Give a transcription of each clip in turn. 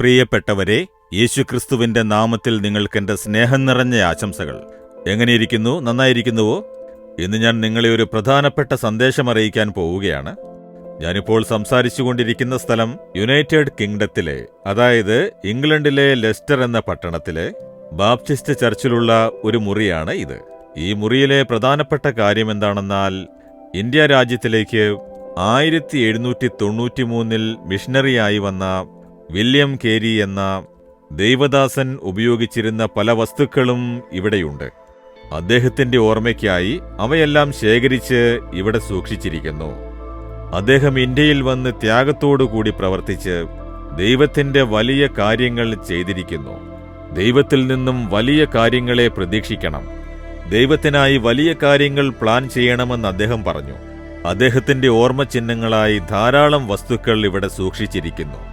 പ്രിയപ്പെട്ടവരെ യേശുക്രിസ്തുവിന്റെ നാമത്തിൽ നിങ്ങൾക്കെന്റെ സ്നേഹം നിറഞ്ഞ ആശംസകൾ. എങ്ങനെയിരിക്കുന്നു? നന്നായിരിക്കുന്നുവോ? ഇന്ന് ഞാൻ നിങ്ങളെ ഒരു പ്രധാനപ്പെട്ട സന്ദേശം അറിയിക്കാൻ പോവുകയാണ്. ഞാനിപ്പോൾ സംസാരിച്ചുകൊണ്ടിരിക്കുന്ന സ്ഥലം യുണൈറ്റഡ് കിങ്ഡത്തിലെ അതായത് ഇംഗ്ലണ്ടിലെ ലെസ്റ്റർ എന്ന പട്ടണത്തിലെ ബാപ്റ്റിസ്റ്റ് ചർച്ചിലുള്ള ഒരു മുറിയാണ് ഇത്. ഈ മുറിയിലെ പ്രധാനപ്പെട്ട കാര്യം എന്താണെന്നാൽ ഇന്ത്യ രാജ്യത്തിലേക്ക് ആയിരത്തി എഴുന്നൂറ്റി തൊണ്ണൂറ്റി മൂന്നിൽ മിഷണറിയായി വന്ന വില്യം കേരി എന്ന ദൈവദാസൻ ഉപയോഗിച്ചിരുന്ന പല വസ്തുക്കളും ഇവിടെയുണ്ട്. അദ്ദേഹത്തിന്റെ ഓർമ്മയ്ക്കായി അവയെല്ലാം ശേഖരിച്ച് ഇവിടെ സൂക്ഷിച്ചിരിക്കുന്നു. അദ്ദേഹം ഇന്ത്യയിൽ വന്ന് ത്യാഗത്തോടുകൂടി പ്രവർത്തിച്ച് ദൈവത്തിന്റെ വലിയ കാര്യങ്ങൾ ചെയ്തിരിക്കുന്നു. ദൈവത്തിൽ നിന്നും വലിയ കാര്യങ്ങളെ പ്രതീക്ഷിക്കണം. ദൈവത്തിനായി വലിയ കാര്യങ്ങൾ പ്ലാൻ ചെയ്യണമെന്ന് അദ്ദേഹം പറഞ്ഞു. അദ്ദേഹത്തിന്റെ ഓർമ്മ ചിഹ്നങ്ങളായി ധാരാളം വസ്തുക്കൾ ഇവിടെ സൂക്ഷിച്ചിരിക്കുന്നു.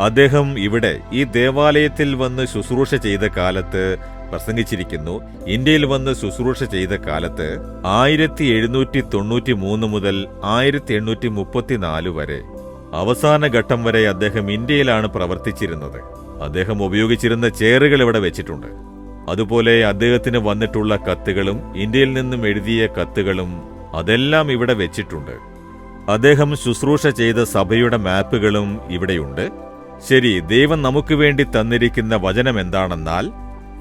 അദ്ദേഹം ഇവിടെ ഈ ദേവാലയത്തിൽ വന്ന് ശുശ്രൂഷ ചെയ്ത കാലത്ത് പ്രസംഗിച്ചിരിക്കുന്നു. ഇന്ത്യയിൽ വന്ന് ശുശ്രൂഷ ചെയ്ത കാലത്ത് ആയിരത്തി എഴുന്നൂറ്റി തൊണ്ണൂറ്റി മൂന്ന് മുതൽ ആയിരത്തി എണ്ണൂറ്റി മുപ്പത്തിനാല് വരെ അവസാന ഘട്ടം വരെ അദ്ദേഹം ഇന്ത്യയിലാണ് പ്രവർത്തിച്ചിരുന്നത്. അദ്ദേഹം ഉപയോഗിച്ചിരുന്ന ചെയറുകൾ ഇവിടെ വെച്ചിട്ടുണ്ട്. അതുപോലെ അദ്ദേഹത്തിന് വന്നിട്ടുള്ള കത്തുകളും ഇന്ത്യയിൽ നിന്നും എഴുതിയ കത്തുകളും അതെല്ലാം ഇവിടെ വെച്ചിട്ടുണ്ട്. അദ്ദേഹം ശുശ്രൂഷ ചെയ്ത സഭയുടെ മാപ്പുകളും ഇവിടെയുണ്ട്. ശരി ദൈവം നമുക്ക് വേണ്ടി തന്നിരിക്കുന്ന വചനം എന്താണെന്നാൽ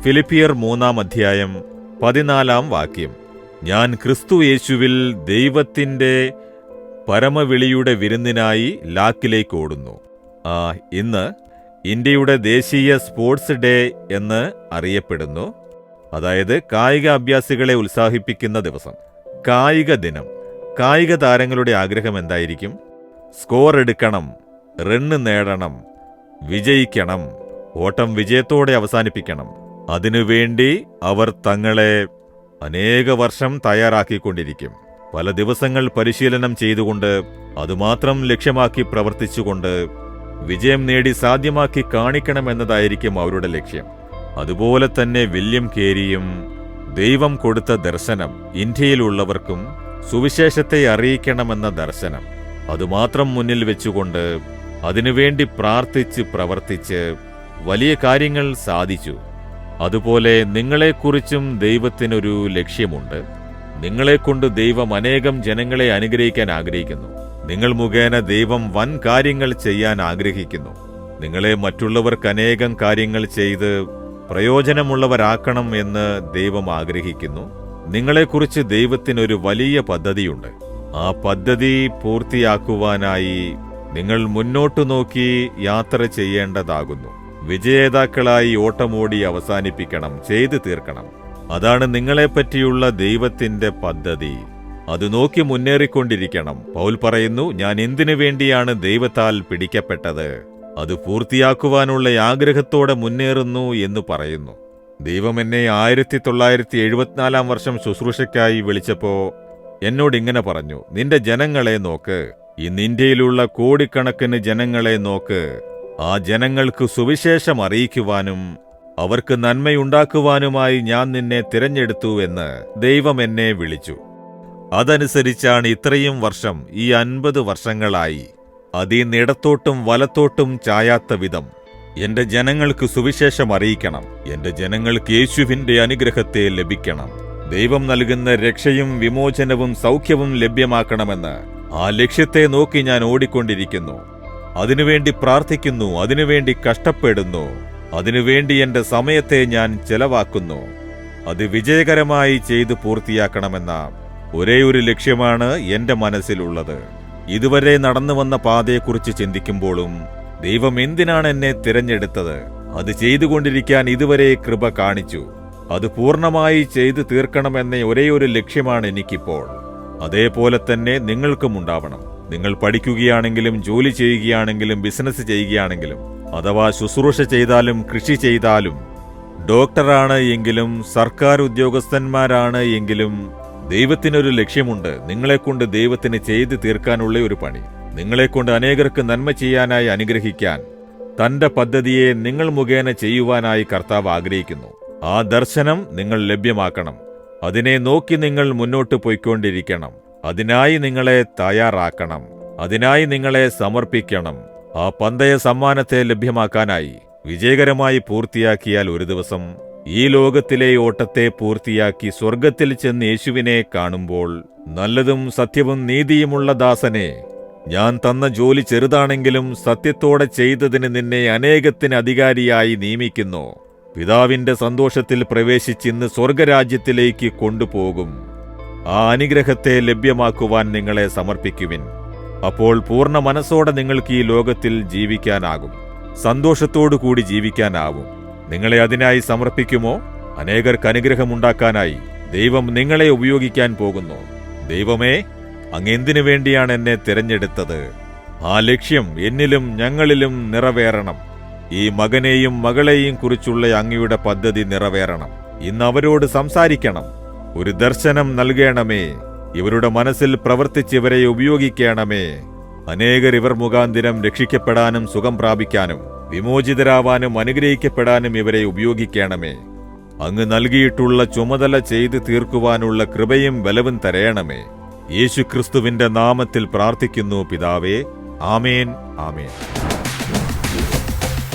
ഫിലിപ്പിയർ മൂന്നാം അധ്യായം പതിനാലാം വാക്യം. ഞാൻ ക്രിസ്തു യേശുവിൽ ദൈവത്തിന്റെ പരമവിളിയുടെ വിരുന്നിനായി ലാക്കിലേക്ക് ഓടുന്നു. ആ ഇന്ന് ഇന്ത്യയുടെ ദേശീയ സ്പോർട്സ് ഡേ എന്ന് അറിയപ്പെടുന്നു. അതായത് കായിക അഭ്യാസികളെ ഉത്സാഹിപ്പിക്കുന്ന ദിവസം. കായിക ദിനം. കായിക താരങ്ങളുടെ ആഗ്രഹം എന്തായിരിക്കും? സ്കോർ എടുക്കണം. റണ്ണ് നേടണം. വിജയിക്കണം. ഓട്ടം വിജയത്തോടെ അവസാനിപ്പിക്കണം. അതിനുവേണ്ടി അവർ തങ്ങളെ അനേക വർഷം തയ്യാറാക്കിക്കൊണ്ടിരിക്കും. പല ദിവസങ്ങൾ പരിശീലനം ചെയ്തുകൊണ്ട് അതുമാത്രം ലക്ഷ്യമാക്കി പ്രവർത്തിച്ചുകൊണ്ട് വിജയം നേടി സാധ്യമാക്കി കാണിക്കണം എന്നതായിരിക്കും അവരുടെ ലക്ഷ്യം. അതുപോലെ തന്നെ വില്യം കേരിയും ദൈവം കൊടുത്ത ദർശനം ഇന്ത്യയിലുള്ളവർക്കും സുവിശേഷത്തെ അറിയിക്കണമെന്ന ദർശനം അതുമാത്രം മുന്നിൽ വെച്ചുകൊണ്ട് അതിനുവേണ്ടി പ്രാർത്ഥിച്ച് പ്രവർത്തിച്ച് വലിയ കാര്യങ്ങൾ സാധിച്ചു. അതുപോലെ നിങ്ങളെക്കുറിച്ചും ദൈവത്തിനൊരു ലക്ഷ്യമുണ്ട്. നിങ്ങളെക്കൊണ്ട് ദൈവം അനേകം ജനങ്ങളെ അനുഗ്രഹിക്കാൻ ആഗ്രഹിക്കുന്നു. നിങ്ങൾ മുഖേന ദൈവം വൻ കാര്യങ്ങൾ ചെയ്യാൻ ആഗ്രഹിക്കുന്നു. നിങ്ങളെ മറ്റുള്ളവർക്ക് അനേകം കാര്യങ്ങൾ ചെയ്ത് പ്രയോജനമുള്ളവരാക്കണം എന്ന് ദൈവം ആഗ്രഹിക്കുന്നു. നിങ്ങളെക്കുറിച്ച് ദൈവത്തിനൊരു വലിയ പദ്ധതിയുണ്ട്. ആ പദ്ധതി പൂർത്തിയാക്കുവാനായി നിങ്ങൾ മുന്നോട്ടു നോക്കി യാത്ര ചെയ്യേണ്ടതാകുന്നു. വിജയേതാക്കളായി ഓട്ടമോടി അവസാനിപ്പിക്കണം ചെയ്തു തീർക്കണം. അതാണ് നിങ്ങളെപ്പറ്റിയുള്ള ദൈവത്തിന്റെ പദ്ധതി. അത് നോക്കി മുന്നേറിക്കൊണ്ടിരിക്കണം. പൗൽ പറയുന്നു ഞാൻ എന്തിനു വേണ്ടിയാണ് ദൈവത്താൽ പിടിക്കപ്പെട്ടത്? അത് പൂർത്തിയാക്കുവാനുള്ള ആഗ്രഹത്തോടെ മുന്നേറുന്നു എന്ന് പറയുന്നു. ദൈവം എന്നെ ആയിരത്തി തൊള്ളായിരത്തി എഴുപത്തിനാലാം വർഷം ശുശ്രൂഷയ്ക്കായി വിളിച്ചപ്പോ എന്നോട് ഇങ്ങനെ പറഞ്ഞു നിന്റെ ജനങ്ങളെ നോക്ക്. ഇന്ന് ഇന്ത്യയിലുള്ള കോടിക്കണക്കിന് ജനങ്ങളെ നോക്ക്. ആ ജനങ്ങൾക്ക് സുവിശേഷം അറിയിക്കുവാനും അവർക്ക് നന്മയുണ്ടാക്കുവാനുമായി ഞാൻ നിന്നെ തിരഞ്ഞെടുത്തു എന്ന് ദൈവം എന്നെ വിളിച്ചു. അതനുസരിച്ചാണ് ഇത്രയും വർഷം ഈ അൻപത് വർഷങ്ങളായി. അതീന്നിടത്തോട്ടും വലത്തോട്ടും ചായാത്ത വിധം എന്റെ ജനങ്ങൾക്ക് സുവിശേഷം അറിയിക്കണം. എന്റെ ജനങ്ങൾക്ക് യേശുവിന്റെ അനുഗ്രഹത്തെ ലഭിക്കണം. ദൈവം നൽകുന്ന രക്ഷയും വിമോചനവും സൗഖ്യവും ലഭ്യമാക്കണമെന്ന് ആ ലക്ഷ്യത്തെ നോക്കി ഞാൻ ഓടിക്കൊണ്ടിരിക്കുന്നു. അതിനുവേണ്ടി പ്രാർത്ഥിക്കുന്നു അതിനുവേണ്ടി കഷ്ടപ്പെടുന്നു അതിനുവേണ്ടി എന്റെ സമയത്തെ ഞാൻ ചെലവാക്കുന്നു. അത് വിജയകരമായി ചെയ്തു പൂർത്തിയാക്കണമെന്ന ഒരേ ഒരു ലക്ഷ്യമാണ് എന്റെ മനസ്സിലുള്ളത്. ഇതുവരെ നടന്നു വന്ന പാതയെക്കുറിച്ച് ചിന്തിക്കുമ്പോഴും ദൈവം എന്തിനാണ് എന്നെ തിരഞ്ഞെടുത്തത്? അത് ചെയ്തുകൊണ്ടിരിക്കാൻ ഇതുവരെ കൃപ കാണിച്ചു. അത് പൂർണമായി ചെയ്തു തീർക്കണമെന്ന ഒരേ ഒരു ലക്ഷ്യമാണ് എനിക്കിപ്പോൾ. അതേപോലെ തന്നെ നിങ്ങൾക്കും ഉണ്ടാവണം. നിങ്ങൾ പഠിക്കുകയാണെങ്കിലും ജോലി ചെയ്യുകയാണെങ്കിലും ബിസിനസ് ചെയ്യുകയാണെങ്കിലും അഥവാ ശുശ്രൂഷ ചെയ്താലും കൃഷി ചെയ്താലും ഡോക്ടറാണ് എങ്കിലും സർക്കാർ ഉദ്യോഗസ്ഥന്മാരാണ് എങ്കിലും ദൈവത്തിനൊരു ലക്ഷ്യമുണ്ട്. നിങ്ങളെക്കൊണ്ട് ദൈവത്തിന് ചെയ്തു തീർക്കാനുള്ള ഒരു പണി. നിങ്ങളെക്കൊണ്ട് അനേകർക്ക് നന്മ ചെയ്യാനായി അനുഗ്രഹിക്കാൻ തന്റെ പദ്ധതിയെ നിങ്ങൾ മുഖേന ചെയ്യുവാനായി കർത്താവ് ആഗ്രഹിക്കുന്നു. ആ ദർശനം നിങ്ങൾ ലഭ്യമാക്കണം. അതിനെ നോക്കി നിങ്ങൾ മുന്നോട്ട് പോയിക്കൊണ്ടിരിക്കണം. അതിനായി നിങ്ങളെ തയ്യാറാക്കണം. അതിനായി നിങ്ങളെ സമർപ്പിക്കണം. ആ പന്തയ സമ്മാനത്തെ ലഭ്യമാക്കാനായി വിജയകരമായി പൂർത്തിയാക്കിയാൽ ഒരു ദിവസം ഈ ലോകത്തിലെ ഓട്ടത്തെ പൂർത്തിയാക്കി സ്വർഗത്തിൽ ചെന്ന് യേശുവിനെ കാണുമ്പോൾ നല്ലതും സത്യവും നീതിയുമുള്ള ദാസനെ ഞാൻ തന്ന ജോലി ചെറുതാണെങ്കിലും സത്യത്തോടെ ചെയ്തതിന് നിന്നെ അനേകത്തിന് അധികാരിയായി നിയമിക്കുന്നു. പിതാവിന്റെ സന്തോഷത്തിൽ പ്രവേശിച്ചിന്ന് സ്വർഗരാജ്യത്തിലേക്ക് കൊണ്ടുപോകും. ആ അനുഗ്രഹത്തെ ലഭ്യമാക്കുവാൻ നിങ്ങളെ സമർപ്പിക്കുവിൻ. അപ്പോൾ പൂർണ മനസ്സോടെ നിങ്ങൾക്ക് ഈ ലോകത്തിൽ ജീവിക്കാനാകും. സന്തോഷത്തോടു കൂടി ജീവിക്കാനാവും. നിങ്ങളെ അതിനായി സമർപ്പിക്കുമോ? അനേകർക്ക് അനുഗ്രഹമുണ്ടാക്കാനായി ദൈവം നിങ്ങളെ ഉപയോഗിക്കാൻ പോകുന്നു. ദൈവമേ അങ്ങെന്തിനു വേണ്ടിയാണ് എന്നെ തിരഞ്ഞെടുത്തത്? ആ ലക്ഷ്യം എന്നിലും ഞങ്ങളിലും നിറവേറണം. ഈ മകനെയും മകളെയും കുറിച്ചുള്ള അങ്ങയുടെ പദ്ധതി നിറവേറണം. ഇന്ന് അവരോട് സംസാരിക്കണം. ഒരു ദർശനം നൽകണമേ. ഇവരുടെ മനസ്സിൽ പ്രവർത്തിച്ച് ഇവരെ ഉപയോഗിക്കണമേ. അനേകർ ഇവർ മുഖാന്തിരം രക്ഷിക്കപ്പെടാനും സുഖം പ്രാപിക്കാനും വിമോചിതരാവാനും അനുഗ്രഹിക്കപ്പെടാനും ഇവരെ ഉപയോഗിക്കണമേ. അങ്ങ് നൽകിയിട്ടുള്ള ചുമതല ചെയ്ത് തീർക്കുവാനുള്ള കൃപയും ബലവും തരയണമേ. യേശുക്രിസ്തുവിന്റെ നാമത്തിൽ പ്രാർത്ഥിക്കുന്നു പിതാവേ. ആമേൻ ആമേൻ.